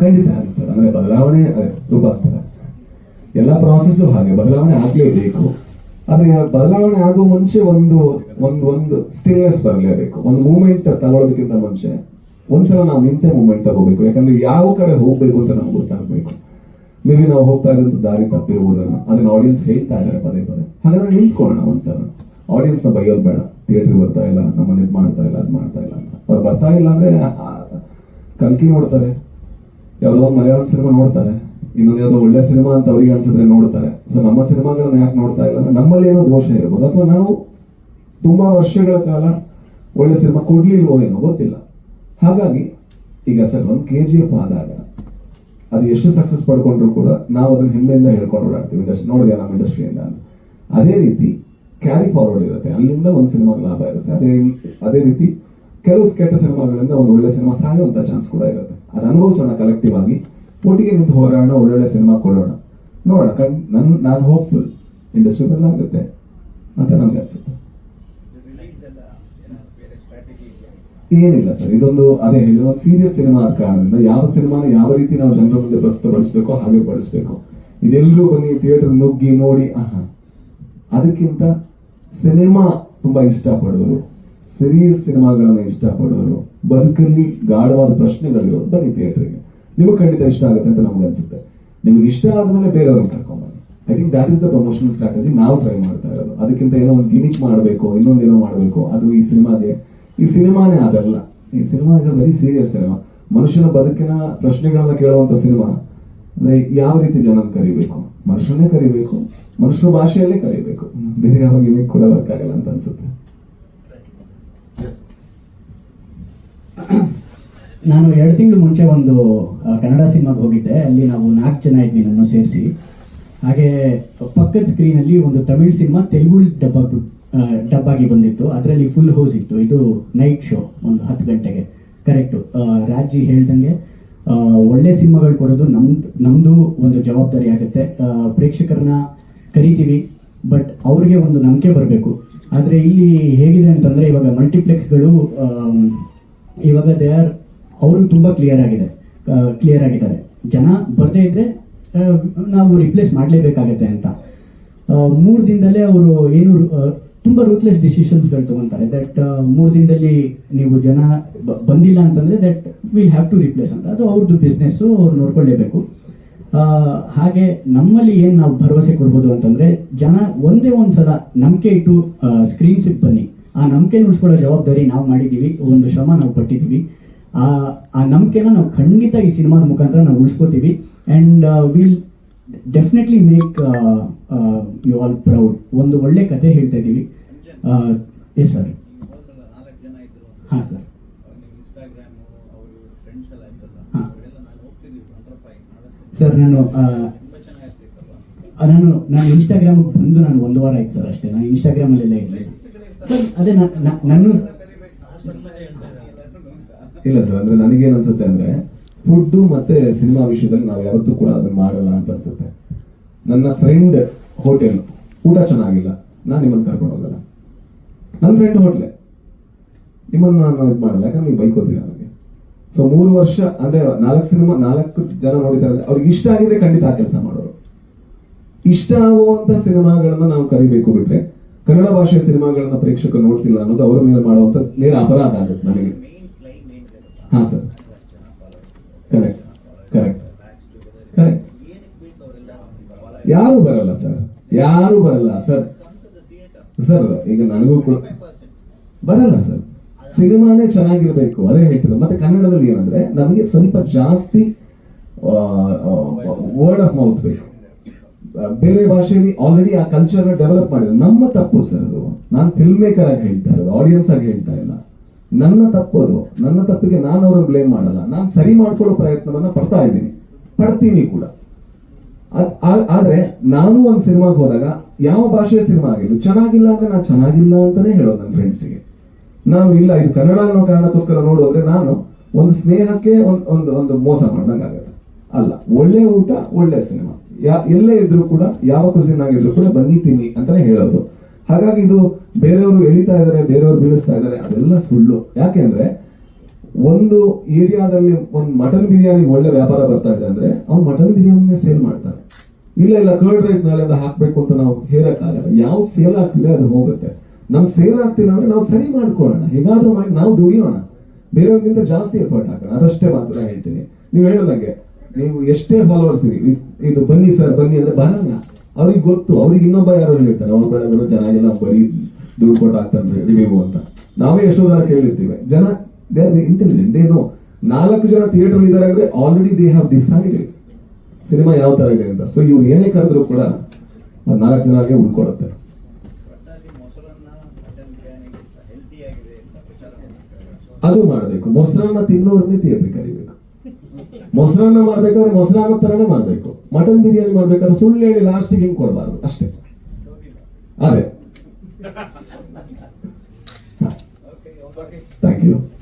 ಖಂಡಿತ ಸರ್. ಅಂದ್ರೆ ಬದಲಾವಣೆ ರೂಪಾಂತರ. ಎಲ್ಲ ಪ್ರಾಸೆಸ್ ಹಾಗೆ, ಬದಲಾವಣೆ ಆಗ್ಲೇಬೇಕು ಆದ್ರೆ ಬದಲಾವಣೆ ಆಗೋ ಮುಂಚೆ ಒಂದು ಒಂದು ಒಂದು ಸ್ಟಿಲ್ನೆಸ್ ಬರಲೇಬೇಕು. ಒಂದು ಮೂಮೆಂಟ್ ತಗೊಳ್ಳೋದಕ್ಕಿಂತ ಮುಂಚೆ ಒಂದ್ಸಲ ನಾವು ನಿಂತೆ ಮೂಮೆಂಟ್ ತಗೋಬೇಕು. ಯಾಕಂದ್ರೆ ಯಾವ ಕಡೆ ಹೋಗ್ಬೇಕು ಅಂತ ನಮ್ಗೆ ಗೊತ್ತಾಗ್ಬೇಕು. ಮೇ ಬಿ ನಾವು ಹೋಗ್ತಾ ಇರೋದು ದಾರಿ ತಪ್ಪಿರ್ಬೋದನ್ನ ಅದನ್ನ ಆಡಿಯನ್ಸ್ ಹೇಳ್ತಾ ಇದ್ದಾರೆ ಪದೇ ಪದೇ. ಹಾಗಾದ್ರೆ ನಿಂತ್ಕೊಳ್ಳೋಣ ಒಂದ್ಸಲ. ಆಡಿಯನ್ಸ್ನ ಬೈಯೋದು ಬೇಡ. ಥಿಯೇಟರ್ ಬರ್ತಾ ಇಲ್ಲ ನಮ್ಮನ್ನ ಇದು ಮಾಡ್ತಾ ಇಲ್ಲ, ಅದು ಮಾಡ್ತಾ ಇಲ್ಲ ಅವ್ರು ಬರ್ತಾ ಇಲ್ಲ ಅಂದ್ರೆ ಕಲ್ಕಿ ನೋಡ್ತಾರೆ. ಯಾವುದೋ ಒಂದು ಮಲಯಾಳಂ ಸಿನಿಮಾ ನೋಡ್ತಾರೆ. ಇನ್ನೊಂದು ಯಾವುದೋ ಒಳ್ಳೆ ಸಿನಿಮಾ ಅಂತ ಅವರಿಗೆ ಅನ್ಸಿದ್ರೆ ನೋಡ್ತಾರೆ. ಸೊ ನಮ್ಮ ಸಿನಿಮಾಗಳನ್ನ ಯಾಕೆ ನೋಡ್ತಾ ಇಲ್ಲ ಅಂದ್ರೆ ನಮ್ಮಲ್ಲಿ ಏನೋ ದೋಷ ಇರ್ಬೋದು. ಅಥವಾ ನಾವು ತುಂಬಾ ವರ್ಷಗಳ ಕಾಲ ಒಳ್ಳೆ ಸಿನಿಮಾ ಕೊಡ್ಲಿಲ್ವೋ ಏನೋ ಗೊತ್ತಿಲ್ಲ. ಹಾಗಾಗಿ, ಈಗ ಸರ್, ಒಂದು ಕೆ ಜಿ ಎಫ್ ಆದಾಗ ಅದು ಎಷ್ಟು ಸಕ್ಸಸ್ ಪಡ್ಕೊಂಡ್ರು ಕೂಡ ನಾವು ಅದನ್ನ ಹಿಂದೆಯಿಂದ ಹೇಳ್ಕೊಂಡು ಓಡಾಡ್ತೀವಿ ಇಂಡಸ್ಟ್ರಿ ನೋಡಿದೆ ನಮ್ಮ ಇಂಡಸ್ಟ್ರಿಯಿಂದ ಅದೇ ರೀತಿ ಕ್ಯಾರಿ ಫಾರ್ವರ್ಡ್ ಇರುತ್ತೆ. ಅಲ್ಲಿಂದ ಒಂದು ಸಿನಿಮಾಗೆ ಲಾಭ ಇರುತ್ತೆ. ಅದೇ ಅದೇ ರೀತಿ ಕೆಲವು ಕೆಟ್ಟ ಸಿನಿಮಾಗಳಿಂದ ಒಂದು ಒಳ್ಳೆ ಸಿನಿಮಾ ಸಾಯುವಂತ ಚಾನ್ಸ್ ಕೂಡ ಇರುತ್ತೆ. ಅದು ಅನುಭವಿಸೋಣ ಕಲೆಕ್ಟಿವ್ ಆಗಿ. ಒಟ್ಟಿಗೆ ನಿಂತು ಹೋರಾಡೋಣ ಒಳ್ಳೊಳ್ಳೆ ಸಿನಿಮಾ ಕೊಡೋಣ. ನೋಡೋಣ, ಕಣ್, ನನ್, ನಾನು ಹೋಪ್ಫುಲ್ ಇಂಡಸ್ಟ್ರಿ ಬದಲಾಗುತ್ತೆ ಅಂತ ನನ್ಗೆ ಅನ್ಸುತ್ತೆ. ಏನಿಲ್ಲ ಸರ್ ಇದೊಂದು, ಅದೇ ಹೇಳಿದ ಒಂದು ಸೀರಿಯಸ್ ಸಿನಿಮಾ ಆದ ಕಾರಣದಿಂದ ಯಾವ ಸಿನಿಮಾನ ಯಾವ ರೀತಿ ನಾವು ಜನರ ಮುಂದೆ ಪ್ರಸ್ತುತಪಡಿಸ್ಬೇಕೋ ಹಾಗೆ ಪಡಿಸ್ಬೇಕು ಇದೆಲ್ಲರೂ ಬನ್ನಿ ಥಿಯೇಟರ್ ನುಗ್ಗಿ ನೋಡಿ, ಆಹಾ. ಅದಕ್ಕಿಂತ ಸಿನಿಮಾ ತುಂಬಾ ಇಷ್ಟಪಡೋರು ಸೀರಿಯಸ್ ಸಿನಿಮಾಗಳನ್ನ ಇಷ್ಟಪಡೋರು, ಬದುಕಲ್ಲಿ ಗಾಢವಾದ ಪ್ರಶ್ನೆಗಳಿರೋರು ಬನ್ನಿ ಥಿಯೇಟರ್ಗೆ ನಿಮಗೆ ಖಂಡಿತ ಇಷ್ಟ ಆಗುತ್ತೆ ಅಂತ ನಮ್ಗೆ ಅನ್ಸುತ್ತೆ. ನಿಮ್ಗೆ ಇಷ್ಟ ಆದ್ಮೇಲೆ ಬೇರೆಯವ್ರನ್ನ ಕರ್ಕೊಂಬನ್ನಿ I think that is the promotional strategy ನಾವು ಟ್ರೈ ಮಾಡ್ತಾ ಇರೋದು. ಅದಕ್ಕಿಂತ ಏನೋ ಒಂದು ಗಿಮಿಕ್ ಮಾಡಬೇಕು ಇನ್ನೊಂದೇನೋ ಮಾಡಬೇಕು, ಅದು ಈ ಸಿನಿಮಾಗೆ. ಈ ಸಿನಿಮಾನೇ ಅದಲ್ಲ. ಈ cinema a very serious cinema. ಮನುಷ್ಯನ ಬದುಕಿನ ಪ್ರಶ್ನೆಗಳನ್ನ ಕೇಳುವಂತ ಸಿನಿಮಾ. ಅಂದ್ರೆ ಯಾವ ರೀತಿ ಜನನ ಕರಿಬೇಕು? ಮನುಷ್ಯನೇ ಕರಿಬೇಕು ಮನುಷ್ಯ ಭಾಷೆಯಲ್ಲೇ ಕರಿಬೇಕು. ಬೇರೆ ಯಾವ ಗಿಮಿಕ್ ಕೂಡ ವರ್ಕ್ ಅಂತ ಅನ್ಸುತ್ತೆ. ನಾನು ಎರಡು ತಿಂಗಳು ಮುಂಚೆ ಒಂದು ಕನ್ನಡ ಸಿನಿಮಾಗೆ ಹೋಗಿದ್ದೆ. ಅಲ್ಲಿ ನಾವು ನಾಲ್ಕು ಜನ ಇದ್ವಿ ನನ್ನ ಸೇರಿಸಿ. ಹಾಗೆ ಪಕ್ಕದ ಸ್ಕ್ರೀನಲ್ಲಿ ಒಂದು ತಮಿಳ್ ಸಿನಿಮಾ ತೆಲುಗು ಡಬ್ಬ ಡಬ್ ಆಗಿ ಬಂದಿತ್ತು. ಅದರಲ್ಲಿ ಫುಲ್ ಹೌಸ್ ಇತ್ತು. ಇದು ನೈಟ್ ಶೋ ಒಂದು ಹತ್ತು ಗಂಟೆಗೆ. ಕರೆಕ್ಟು ರಾಜಿ ಹೇಳ್ದಂಗೆ ಒಳ್ಳೆ ಸಿನಿಮಾಗಳು ಕೊಡೋದು ನಮ್ದು ನಮ್ಮದು ಒಂದು ಜವಾಬ್ದಾರಿ ಆಗುತ್ತೆ. ಪ್ರೇಕ್ಷಕರನ್ನ ಕರಿತೀವಿ, ಬಟ್ ಅವ್ರಿಗೆ ಒಂದು ನಂಬಿಕೆ ಬರಬೇಕು. ಆದರೆ ಇಲ್ಲಿ ಹೇಗಿದೆ ಅಂತಂದರೆ, ಇವಾಗ ಮಲ್ಟಿಪ್ಲೆಕ್ಸ್ಗಳು ಇವಾಗ ದೇ ಆರ್ ಅವರು ತುಂಬ ಕ್ಲಿಯರ್ ಆಗಿದೆ. ಕ್ಲಿಯರ್ ಆಗಿದ್ದಾರೆ. ಜನ ಬರದೇ ಇದ್ರೆ ನಾವು ರಿಪ್ಲೇಸ್ ಮಾಡಲೇಬೇಕಾಗತ್ತೆ ಅಂತ. ಮೂರು ದಿನದಲ್ಲೇ ಅವರು ಏನು ತುಂಬ ರೂತ್ಲೆಸ್ ಡಿಸಿಷನ್ಸ್ಗಳು ತಗೊಂತಾರೆ. ದಟ್ ಮೂರು ದಿನದಲ್ಲಿ ನೀವು ಜನ ಬಂದಿಲ್ಲ ಅಂತಂದ್ರೆ that will have to replace ಅಂತ. ಅದು ಅವ್ರದ್ದು ಬಿಸ್ನೆಸ್ಸು ಅವ್ರು ನೋಡ್ಕೊಳ್ಳೇಬೇಕು ಹಾಗೆ ನಮ್ಮಲ್ಲಿ ಏನು ನಾವು ಭರವಸೆ ಕೊಡ್ಬೋದು ಅಂತಂದ್ರೆ, ಜನ ಒಂದೇ ಒಂದು ಸಲ ನಂಬಿಕೆ ಇಟ್ಟು ಸ್ಕ್ರೀನ್ಸಿಗೆ ಬನ್ನಿ. ಆ ನಂಬಿಕೆ ಉಳಿಸ್ಕೊಳ್ಳೋ ಜವಾಬ್ದಾರಿ ನಾವು ಮಾಡಿದ್ದೀವಿ, ಒಂದು ಶ್ರಮ ನಾವು ಪಟ್ಟಿದ್ದೀವಿ. ಆ ಆ ನಂಬಿಕೆನ ನಾವು ಖಂಡಿತ ಈ ಸಿನಿಮಾದ ಮುಖಾಂತರ ನಾವು ಉಳಿಸ್ಕೋತೀವಿ. And will definitely make you all proud ಒಂದು ಒಳ್ಳೆ ಕತೆ ಹೇಳ್ತಾ ಇದ್ದೀವಿ. ಎಸ್ ಸರ್ ಹಾಂ ಸರ್ ಸರ್ ನಾನು ನಾನು ನಾನು ಇನ್ಸ್ಟಾಗ್ರಾಮ್ ಬಂದು ನಾನು ಒಂದು ವಾರ ಆಯ್ತು ಸರ್ ಅಷ್ಟೇ. ನಾನು ಇನ್ಸ್ಟಾಗ್ರಾಮಲ್ಲೆಲ್ಲ ಇರಲಿಲ್ಲ. ಅದೇ ನ- ನ- ನನ್ನ ಇಲ್ಲ ಸರ್, ಅಂದ್ರೆ ನನಗೇನ್ ಅನ್ಸುತ್ತೆ ಅಂದ್ರೆ ಫುಡ್ ಮತ್ತೆ ಸಿನಿಮಾ ವಿಷಯದಲ್ಲಿ ನಾವು ಯಾವತ್ತೂ ಕೂಡ ಅದನ್ನ ಮಾಡಲ್ಲ ಅಂತ ಅನ್ಸುತ್ತೆ. ನನ್ನ ಫ್ರೆಂಡ್ ಹೋಟೆಲ್ ಊಟ ಚೆನ್ನಾಗಿಲ್ಲ, ನಾನು ನಿಮ್ಮನ್ನು ಕರ್ಕೊಂಡು ಹೋಗಲ್ಲ. ನನ್ನ ಫ್ರೆಂಡ್ ಹೋಟ್ಲೆ ನಿಮ್ಮನ್ನ ನಾನು ಇದು ಮಾಡಲ್ಲ, ಯಾಕಂದ್ರೆ ನೀವು ಬೈಕೋತೀರ ನನಗೆ? ಸೊ ಮೂರು ವರ್ಷ, ಅಂದ್ರೆ ನಾಲ್ಕು ಸಿನಿಮಾ, ನಾಲ್ಕು ಜನ ನೋಡಿದ್ದಾರೆ, ಅವ್ರಿಗೆ ಇಷ್ಟ ಆಗಿದೆ ಖಂಡಿತ ಆ ಕೆಲಸ ಮಾಡೋರು. ಇಷ್ಟ ಆಗುವಂತ ಸಿನಿಮಾಗಳನ್ನ ನಾವು ಕರಿಬೇಕು ಬಿಟ್ರೆ ಕನ್ನಡ ಭಾಷೆಯ ಸಿನಿಮಾಗಳನ್ನ ಪ್ರೇಕ್ಷಕರು ನೋಡ್ತಿಲ್ಲ ಅನ್ನೋದು ಅವರ ಮೇಲೆ ಮಾಡುವಂತ ನೇರ ಅಪರಾಧ ಆಗುತ್ತೆ ನನಗೆ? ಹಾ ಸರ್ ಕರೆಕ್ಟ್ ಕರೆಕ್ಟ್ ಕರೆಕ್ಟ್? ಯಾರು ಬರಲ್ಲ ಸರ್ ಯಾರು ಬರಲ್ಲ ಸರ್. ಸರ್ ಈಗ ನನಗೂ ಕೂಡ 5%. ಬರಲ್ಲ ಸರ್ ಸಿನಿಮಾನೇ ಚೆನ್ನಾಗಿರ್ಬೇಕು, ಅದೇ ಹೇಳ್ತಿದ್ರು ಮತ್ತೆ ಕನ್ನಡದಲ್ಲಿ ಏನಂದ್ರೆ, ನಮಗೆ ಸ್ವಲ್ಪ ಜಾಸ್ತಿ ವರ್ಡ್ ಆಫ್ ಮೌತ್ ಬೇಕು ಬೇರೆ ಭಾಷೆಯಲ್ಲಿ ಆಲ್ರೆಡಿ ಆ ಕಲ್ಚರ್ ಡೆವಲಪ್ ಮಾಡಿದ್ರು. ನಮ್ಮ ತಪ್ಪು ಸರ್ ಅದು. ನಾನು ಫಿಲ್ಮ್ ಮೇಕರ್ ಆಗಿ ಹೇಳ್ತಾ ಇರೋದು ಆಡಿಯನ್ಸ್ ಆಗಿ ಹೇಳ್ತಾ ಇಲ್ಲ. ನನ್ನ ತಪ್ಪು ಅದು. ನನ್ನ ತಪ್ಪಿಗೆ ನಾನು ಅವ್ರನ್ನ ಬ್ಲೇಮ್ ಮಾಡಲ್ಲ. ನಾನು ಸರಿ ಮಾಡ್ಕೊಳ್ಳೋ ಪ್ರಯತ್ನವನ್ನ ಪಡ್ತಾ ಇದ್ದೀನಿ. ಪಡ್ತೀನಿ ಕೂಡ. ಆದ್ರೆ ನಾನು ಒಂದು ಸಿನಿಮಾಗೆ ಹೋದಾಗ ಯಾವ ಭಾಷೆಯ ಸಿನಿಮಾ ಆಗಿದ್ದು? ಚೆನ್ನಾಗಿಲ್ಲ ಅಂದ್ರೆ ನಾನು ಚೆನ್ನಾಗಿಲ್ಲ ಅಂತಾನೆ ಹೇಳೋದು ನನ್ನ ಫ್ರೆಂಡ್ಸಿಗೆ ನಾನು ಇಲ್ಲ, ಇದು ಕನ್ನಡ ಅನ್ನೋ ಕಾರಣಕ್ಕೋಸ್ಕರ ನೋಡೋದ್ರೆ ನಾನು ಒಂದು ಸ್ನೇಹಕ್ಕೆ ಒಂದ್, ಒಂದು ಒಂದು ಮೋಸ ಮಾಡ್ದಂಗೆ ಆಗುತ್ತೆ ಅಲ್ಲ, ಒಳ್ಳೆ ಊಟ, ಒಳ್ಳೆ ಸಿನಿಮಾ. ಯಾ, ಎಲ್ಲೇ ಇದ್ರು ಕೂಡ ಯಾವ ಕುಸಿನ್ ಆಗಿದ್ರು ಕೂಡ ಬಂದಿದ್ದೀನಿ ಅಂತಾನೆ ಹೇಳೋದು. ಹಾಗಾಗಿ ಇದು ಬೇರೆಯವರು ಎಳಿತಾ ಇದ್ದಾರೆ, ಬೇರೆಯವರು ಬೀಳಿಸ್ತಾ ಇದಾರೆ ಅದೆಲ್ಲ ಸುಳ್ಳು. ಯಾಕೆಂದ್ರೆ ಒಂದು ಏರಿಯಾದಲ್ಲಿ ಒಂದು ಮಟನ್ ಬಿರಿಯಾನಿ ಒಳ್ಳೆ ವ್ಯಾಪಾರ ಬರ್ತಾ ಇದೆ ಅಂದ್ರೆ, ಅವ್ನು ಮಟನ್ ಬಿರಿಯಾನಿನೇ ಸೇಲ್ ಮಾಡ್ತಾರೆ ಇಲ್ಲ ಇಲ್ಲ ಕರ್ಡ್ ರೈಸ್ ನಾಳೆಯಿಂದ ಹಾಕ್ಬೇಕು ಅಂತ ನಾವು ಹೇರಕ್ಕಾಗಲ್ಲ. ಯಾವ್ದು ಸೇಲ್ ಆಗ್ತಿದೆ ಅದು ಹೋಗುತ್ತೆ. ನಮ್ ಸೇಲ್ ಆಗ್ತಿಲ್ಲ ಅಂದ್ರೆ ನಾವು ಸರಿ ಮಾಡ್ಕೊಳ್ಳೋಣ. ಹೇಗಾದ್ರೂ ಮಾಡಿ, ನಾವು ದುಡಿಯೋಣ. ಬೇರೆಯವ್ರಿಗಿಂತ ಜಾಸ್ತಿ ಎಫರ್ಟ್ ಹಾಕೋಣ. ಅದಷ್ಟೇ ಮಾತ್ರ ಹೇಳ್ತೀನಿ. ನೀವು ಹೇಳೋದಂಗೆ ನೀವು ಎಷ್ಟೇ ಫಾಲೋವರ್ಸ್ ಇರಿ ಇದು ಬನ್ನಿ ಸರ್ ಬನ್ನಿ ಅಂದ್ರೆ ಬರಲ್ಲ. ಅವ್ರಿಗೆ ಗೊತ್ತು, ಅವ್ರಿಗೆ ಇನ್ನೊಬ್ಬ ಯಾರು ಹೇಳಿರ್ತಾರೆ, ಅವ್ರ ಜನ ಚೆನ್ನಾಗಿಲ್ಲ, ಬರೀ ದುಡ್ಡು ಕೊಟ್ಟು ಹಾಕ್ತಾರೆ ರಿವ್ಯೂ ಅಂತ. ನಾವೇ ಎಷ್ಟೋ ಜನ ಕೇಳಿರ್ತೀವಿ. ಜನ ದೇ ಆರ್ ಇಂಟೆಲಿಜೆಂಟ್ ಏನು ನಾಲ್ಕು ಜನ ಥಿಯೇಟರ್ ಇದ್ದಾರೆ ಅಂದ್ರೆ already they have decided cinema ಯಾವ ತರ ಇದೆ ಅಂತ. ಸೊ ಇವ್ರು ಏನೇ ಕರೆದ್ರು ಕೂಡ ನಾಲ್ಕು ಜನಕ್ಕೆ ಉಳ್ಕೊಳುತ್ತೆ ಅದು ಮಾಡಬೇಕು. ಮೊಸರನ್ನ ತಿನ್ನೋರ್ನೇ ಥಿಯೇಟರ್ ಕರಿಬೇಕು. ಮೊಸರನ್ನ ಮಾಡ್ಬೇಕಾದ್ರೆ ಮೊಸರನ್ನ ತರನೇ ಮಾಡ್ಬೇಕು. ಮಟನ್ ಬಿರಿಯಾನಿ ಮಾಡ್ಬೇಕಾದ್ರೆ ಸುಳ್ಳು ಹೇಳಿ ಲಾಸ್ಟಿಗೆ ಹಿಂಗ್ ಕೊಡಬಾರ್ದು. ಅಷ್ಟೇ. ಅದೇ. Thank you